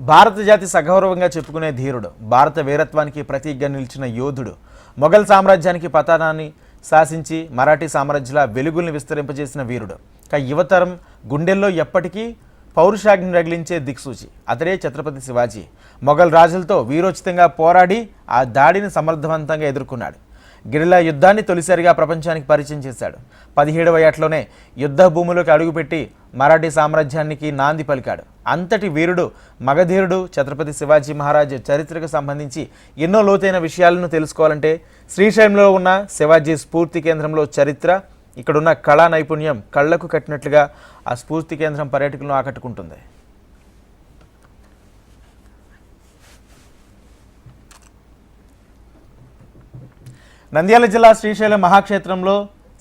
భారత జాతి సగౌరవంగా చెప్పుకునే ధీరుడు భారత వీరత్వానికి ప్రతీకగా నిలిచిన యోధుడు మొఘల్ సామ్రాజ్యానికి పతనాన్ని శాసించి మరాఠీ సామ్రాజ్యాల వెలుగుల్ని విస్తరింపజేసిన వీరుడు. ఇక యువతరం గుండెల్లో ఎప్పటికీ పౌరుషాగ్ని రగిలించే దిక్సూచి. అతడే ఛత్రపతి శివాజీ. మొఘల్ రాజులతో వీరోచితంగా పోరాడి ఆ దాడిని సమర్థవంతంగా ఎదుర్కొన్నాడు. గిరిలా యుద్ధాన్ని తొలిసారిగా ప్రపంచానికి పరిచయం చేశాడు. పదిహేడవ ఏటలోనే యుద్ధ భూములకు అడుగుపెట్టి మరాఠీ సామ్రాజ్యానికి నాంది పలికాడు. అంతటి వీరుడు మగధీరుడు ఛత్రపతి శివాజీ మహారాజ్ చరిత్రకు సంబంధించి ఎన్నో లోతైన విషయాలను తెలుసుకోవాలంటే శ్రీశైలంలో ఉన్న శివాజీ స్ఫూర్తి కేంద్రంలో చరిత్ర ఇక్కడున్న కళా నైపుణ్యం కళ్ళకు కట్టినట్లుగా ఆ స్ఫూర్తి కేంద్రం పర్యాటకులను ఆకట్టుకుంటుంది. నంద్యాల జిల్లా శ్రీశైలం మహాక్షేత్రంలో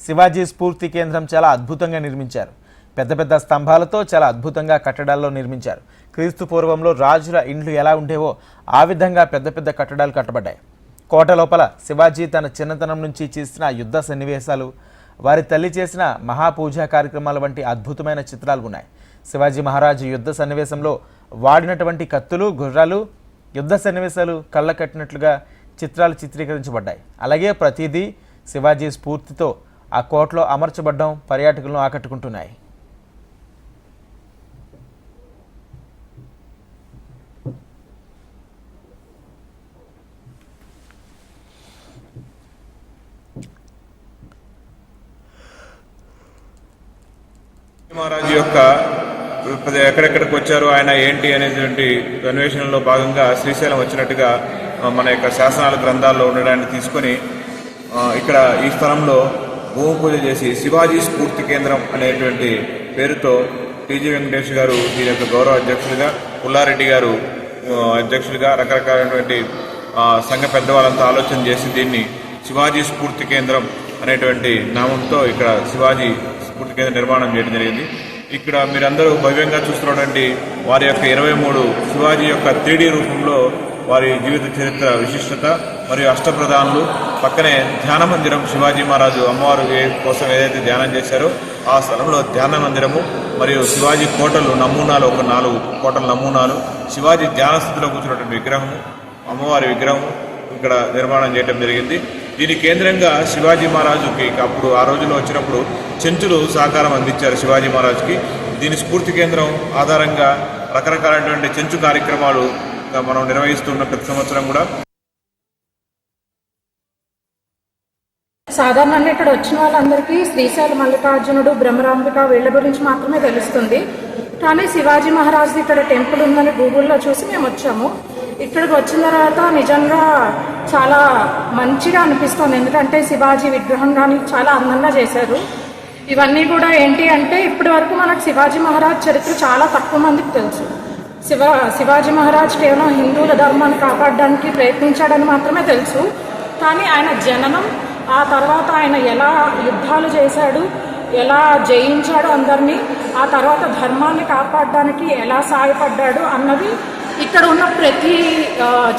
శివాజీ స్ఫూర్తి కేంద్రం చాలా అద్భుతంగా నిర్మించారు. పెద్ద పెద్ద స్తంభాలతో చాలా అద్భుతంగా కట్టడాల్లో నిర్మించారు. క్రీస్తు పూర్వంలో రాజుల ఇండ్లు ఎలా ఉండేవో ఆ విధంగా పెద్ద పెద్ద కట్టడాలు కట్టబడ్డాయి. కోట లోపల శివాజీ తన చిన్నతనం నుంచి చేసిన యుద్ధ సన్నివేశాలు వారి తల్లి చేసిన మహాపూజా కార్యక్రమాల వంటి అద్భుతమైన చిత్రాలు ఉన్నాయి. శివాజీ మహారాజు యుద్ధ సన్నివేశంలో వాడినటువంటి కత్తులు గుర్రాలు యుద్ధ సన్నివేశాలు కళ్ళ కట్టినట్లుగా చిత్రాలు చిత్రీకరించబడ్డాయి. అలాగే ప్రతిదీ శివాజీ స్ఫూర్తితో ఆ కోటలో అమర్చబడ్డం పర్యాటకులను ఆకట్టుకుంటున్నాయి. మహారాజు యొక్క ఎక్కడెక్కడికి వచ్చారు? ఆయన ఏంటి అనేటువంటి అన్వేషణలో భాగంగా శ్రీశైలం వచ్చినట్టుగా మన యొక్క శాసనాల గ్రంథాల్లో ఉండడాన్ని తీసుకొని ఇక్కడ ఈ స్థలంలో భూమి పూజ చేసి శివాజీ స్ఫూర్తి కేంద్రం అనేటువంటి పేరుతో టీజీ వెంకటేష్ గారు దీని యొక్క గౌరవ అధ్యక్షులుగా పుల్లారెడ్డి గారు అధ్యక్షులుగా రకరకాలైనటువంటి సంఘ పెద్దవాళ్ళంతా ఆలోచన చేసి దీన్ని శివాజీ స్ఫూర్తి కేంద్రం అనేటువంటి నామంతో ఇక్కడ శివాజీ స్ఫూర్తి కేంద్రం నిర్మాణం చేయడం జరిగింది. ఇక్కడ మీరందరూ భవ్యంగా చూస్తున్నటువంటి వారి యొక్క ఇరవై మూడు శివాజీ యొక్క త్రీడీ రూపంలో వారి జీవిత చరిత్ర విశిష్టత మరియు అష్టప్రధానులు. పక్కనే ధ్యాన మందిరం శివాజీ మహారాజు అమ్మవారు కోసం ఏదైతే ధ్యానం చేశారో ఆ స్థలంలో ధ్యాన మందిరము మరియు శివాజీ కోటలు నమూనాలు ఒక నాలుగు కోటల నమూనాలు. శివాజీ ధ్యాన స్థితిలో కూర్చున్నటువంటి విగ్రహము అమ్మవారి విగ్రహం ఇక్కడ నిర్మాణం చేయడం జరిగింది. దీని కేంద్రంగా శివాజీ మహారాజుకి అప్పుడు ఆ రోజుల్లో వచ్చినప్పుడు చెంచులు సహకారం అందించారు శివాజీ మహారాజుకి. దీని స్ఫూర్తి కేంద్రం ఆధారంగా రకరకాలైనటువంటి చెంచు కార్యక్రమాలు మనం నిర్వహిస్తున్న ప్రతి సంవత్సరం కూడా సాధారణంగా ఇక్కడ వచ్చిన వాళ్ళందరికీ శ్రీశైల మల్లికార్జునుడు బ్రహ్మరాంబిక వీళ్ళ గురించి మాత్రమే తెలుస్తుంది. కానీ శివాజీ మహారాజ్ది ఇక్కడ టెంపుల్ ఉందని గూగుల్లో చూసి మేము వచ్చాము. ఇక్కడికి వచ్చిన తర్వాత నిజంగా చాలా మంచిగా అనిపిస్తుంది. ఎందుకంటే శివాజీ విగ్రహం కానీ చాలా అందంగా చేశారు. ఇవన్నీ కూడా ఏంటి అంటే ఇప్పటి వరకు మనకు శివాజీ మహారాజ్ చరిత్ర చాలా తక్కువ మందికి తెలుసు. శివ శివాజీ మహారాజ్ కేవలం హిందువుల ధర్మాన్ని కాపాడడానికి ప్రయత్నించాడని మాత్రమే తెలుసు. కానీ ఆయన జననం ఆ తర్వాత ఆయన ఎలా యుద్ధాలు చేశాడు ఎలా జయించాడు అందరినీ ఆ తర్వాత ధర్మాన్ని కాపాడడానికి ఎలా సాయపడ్డాడు అన్నది ఇక్కడ ఉన్న ప్రతి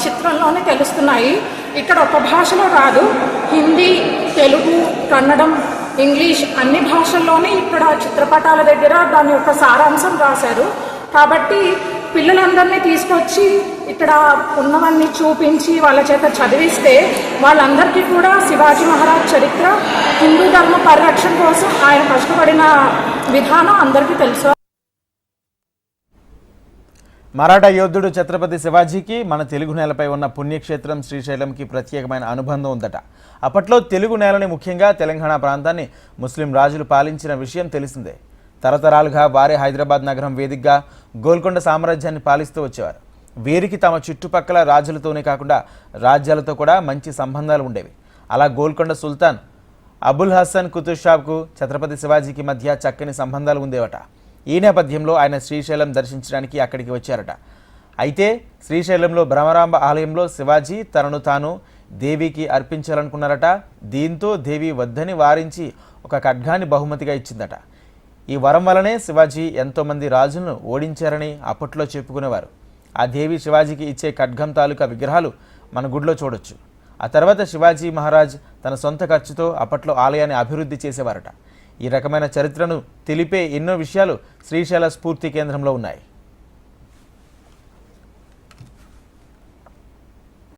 చిత్రంలోనే తెలుస్తున్నాయి. ఇక్కడ ఒక భాషలో కాదు హిందీ తెలుగు కన్నడం ఇంగ్లీష్ అన్ని భాషల్లోనే ఇక్కడ చిత్రపటాల దగ్గర దాని యొక్క సారాంశం రాశారు. కాబట్టి పిల్లలందరినీ తీసుకొచ్చి ఇక్కడ ఉన్నవన్నీ చూపించి వాళ్ళ చేత చదివిస్తే వాళ్ళందరికీ కూడా శివాజీ మహారాజ్ చరిత్ర హిందూ ధర్మ పరిరక్షణ కోసం ఆయన కష్టపడిన విధానం అందరికీ తెలుసు. మరాఠా యోధుడు ఛత్రపతి శివాజీకి మన తెలుగు నేలపై ఉన్న పుణ్యక్షేత్రం శ్రీశైలంకి ప్రత్యేకమైన అనుబంధం ఉందట. అప్పట్లో తెలుగు నేలని ముఖ్యంగా తెలంగాణ ప్రాంతాన్ని ముస్లిం రాజులు పాలించిన విషయం తెలిసిందే. తరతరాలుగా వారే హైదరాబాద్ నగరం వేదికగా గోల్కొండ సామ్రాజ్యాన్ని పాలిస్తూ వచ్చేవారు. వీరికి తమ చుట్టుపక్కల రాజులతోనే కాకుండా రాజ్యాలతో కూడా మంచి సంబంధాలు ఉండేవి. అలా గోల్కొండ సుల్తాన్ అబుల్ హసన్ కుతుబ్ ఛత్రపతి శివాజీకి మధ్య చక్కని సంబంధాలు ఉండేవట. ఈ నేపథ్యంలో ఆయన శ్రీశైలం దర్శించడానికి అక్కడికి వచ్చారట. అయితే శ్రీశైలంలో భ్రమరాంబ ఆలయంలో శివాజీ తనను తాను దేవికి అర్పించాలనుకున్నారట. దీంతో దేవి వద్దని వారించి ఒక ఖడ్గాన్ని బహుమతిగా ఇచ్చిందట. ఈ వరం వలనే శివాజీ ఎంతోమంది రాజులను ఓడించారని అప్పట్లో చెప్పుకునేవారు. ఆ దేవి శివాజీకి ఇచ్చే ఖడ్గం తాలూకా విగ్రహాలు మన గుడిలో చూడొచ్చు. ఆ తర్వాత శివాజీ మహారాజ్ తన సొంత ఖర్చుతో అప్పట్లో ఆలయాన్ని అభివృద్ధి చేసేవారట. ఈ రకమైన చరిత్రను తెలిపే ఎన్నో విషయాలు శ్రీశైల స్ఫూర్తి కేంద్రంలో ఉన్నాయి.